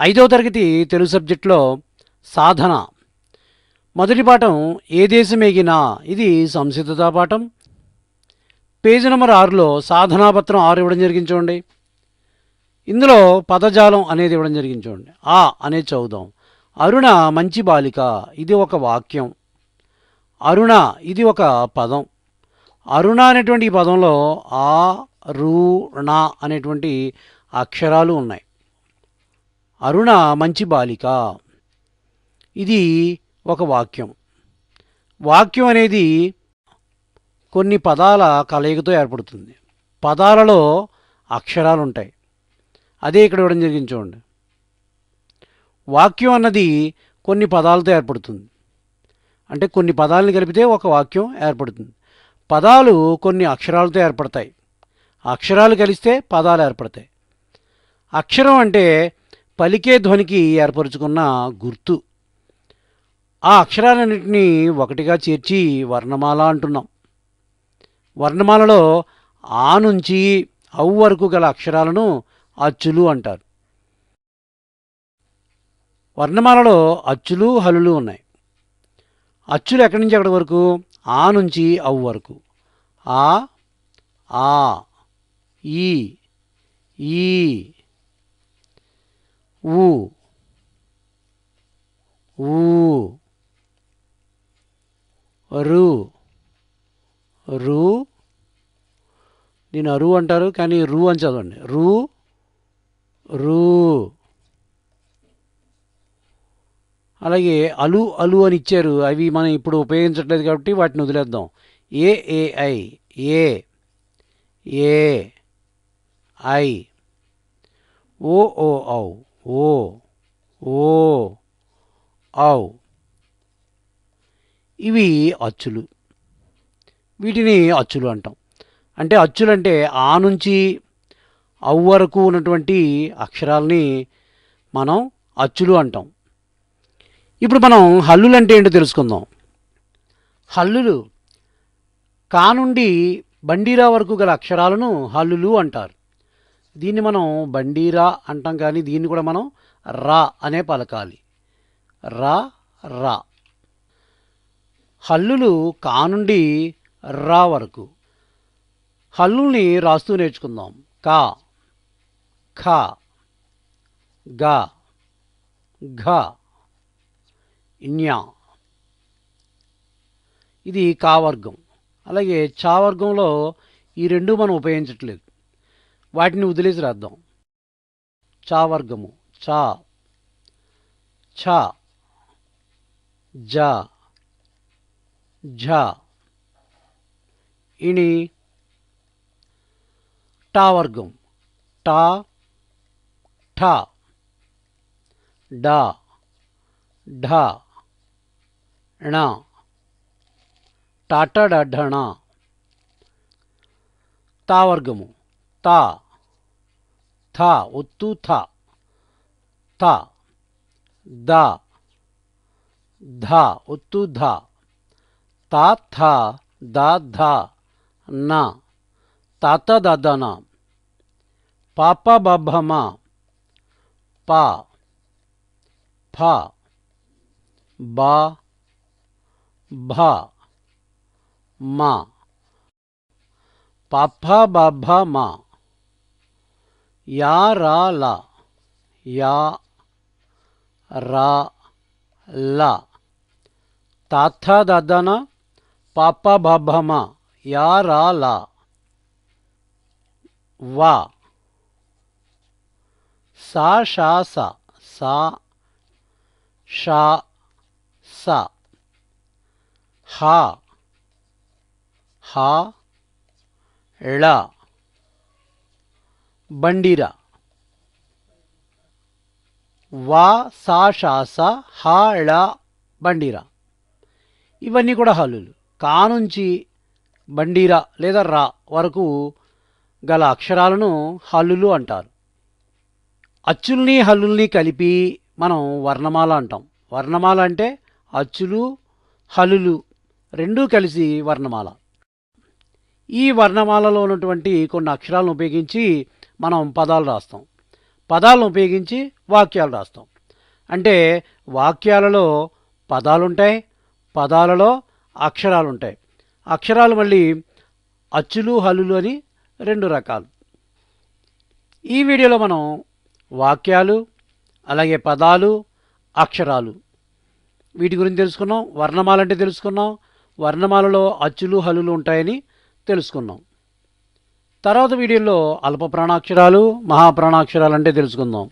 ఐదవ తరగతి తెలుగు సబ్జెక్టులో సాధన. మొదటి పాఠం ఏ దేశమేగినా ఇది సంసిద్ధతా పాఠం. పేజీ నెంబర్ ఆరులో సాధనాపత్రం ఆరు ఇవ్వడం జరిగింది చూడండి. ఇందులో పదజాలం అనేది ఇవ్వడం జరిగింది చూడండి. ఆ అనేది చదువుదాం. అరుణ మంచి బాలిక ఇది ఒక వాక్యం. అరుణ ఇది ఒక పదం. అరుణ అనేటువంటి ఈ పదంలో ఆ రు ణ అనేటువంటి అక్షరాలు ఉన్నాయి. అరుణ మంచి బాలిక. ఇది ఒక వాక్యం. వాక్యం అనేది కొన్ని పదాల కలయికతో ఏర్పడుతుంది. పదాలలో అక్షరాలు ఉంటాయి అదే ఇక్కడ ఇవ్వడం జరిగింది చూడండి. వాక్యం అన్నది కొన్ని పదాలతో ఏర్పడుతుంది. అంటే కొన్ని పదాలను కలిపితే ఒక వాక్యం ఏర్పడుతుంది. పదాలు కొన్ని అక్షరాలతో ఏర్పడతాయి. అక్షరాలు కలిస్తే పదాలు ఏర్పడతాయి. అక్షరం అంటే పలికే ధ్వనికి ఏర్పరుచుకున్న గుర్తు. ఆ అక్షరాలన్నింటినీ ఒకటిగా చేర్చి వర్ణమాల అంటున్నాం. వర్ణమాలలో ఆ నుంచి అవు వరకు గల అక్షరాలను అచ్చులు అంటారు. వర్ణమాలలో అచ్చులు హలులు ఉన్నాయి. అచ్చులు ఎక్కడి నుంచి ఎక్కడి వరకు? ఆ నుంచి అవు వరకు. ఆ ఆ ఈ ఈ ఊ. ఊ. రు. రు. నేను అరు అంటారు కానీ రు అని చదవండి. రు. రు. అలాగే అలు అలు అని ఇచ్చారు. అవి మనం ఇప్పుడు ఉపయోగించట్లేదు కాబట్టి వాటిని వదిలేద్దాం. ఏ ఏ ఏ. ఏ. ఐ. ఓ ఓ ఔ. ఓ ఓ ఔ ఇవి అచ్చులు. వీటిని అచ్చులు అంటాం. అంటే అచ్చులు అంటే ఆ నుంచి అవు వరకు ఉన్నటువంటి అక్షరాలని మనం అచ్చులు అంటాం. ఇప్పుడు మనం హల్లులు అంటే ఏంటో తెలుసుకుందాం. హల్లులు. కా నుండి బండీరా వరకు గల అక్షరాలను హల్లులు అంటారు. దీన్ని మనం బండీరా అంటాం కానీ దీన్ని కూడా మనం రా అనే పలకాలి. రా రా. హల్లులు కా నుండి రా వరకు. హల్లుల్ని రాస్తూ నేర్చుకుందాం. కా. ఖ. గ. ఘ. ఇన్యా ఇది కా వర్గం. అలాగే చా వర్గంలో ఈ రెండు మనం ఉపయోగించట్లేదు. వాటిని వదిలేసి రాద్దాం. చా వర్గము. చా. ఛ. జ. ఝ. ఇణి టా వర్గం. టా ఠ. డా ఢ. ణ. టాటడఢణ తా వర్గము. తా. था उत्तु था था, दा, धा उत्तु धा, ता था, दा धा, ना, ताता दादा ना, पापा बाबा माँ, पा, फा, बा, भा, माँ, पापा बाबा माँ తాథ దదన పాప బభమ యా రా ల వా సా షా స సా షా స హా హా ళ బండిరా వా సా షా హా ళ బండిరా ఇవన్నీ కూడా హల్లులు కా నుంచి బండిరా లేదా రా వరకు గల అక్షరాలను హల్లులు అంటారు అచ్చుల్ని హల్లుల్ని కలిపి మనం వర్ణమాల అంటాం వర్ణమాల అంటే అచ్చులు హల్లులు రెండూ కలిసి వర్ణమాల ఈ వర్ణమాలలో ఉన్నటువంటి కొన్ని అక్షరాలను ఉపయోగించి మనం పదాలు రాస్తాం. పదాలను ఉపయోగించి వాక్యాలు రాస్తాం. అంటే వాక్యాలలో పదాలుంటాయి పదాలలో అక్షరాలు ఉంటాయి అక్షరాలు మళ్ళీ అచ్చులు హల్లులు అని రెండు రకాలు. ఈ వీడియోలో మనం వాక్యాలు అలాగే పదాలు అక్షరాలు వీటి గురించి తెలుసుకున్నాం వర్ణమాల అంటే తెలుసుకున్నాం వర్ణమాలలో అచ్చులు హల్లులు ఉంటాయని తెలుసుకున్నాం. తర్వాత వీడియోలో అల్ప ప్రాణాక్షరాలు మహాప్రాణాక్షరాలు అంటే తెలుసుకుందాం.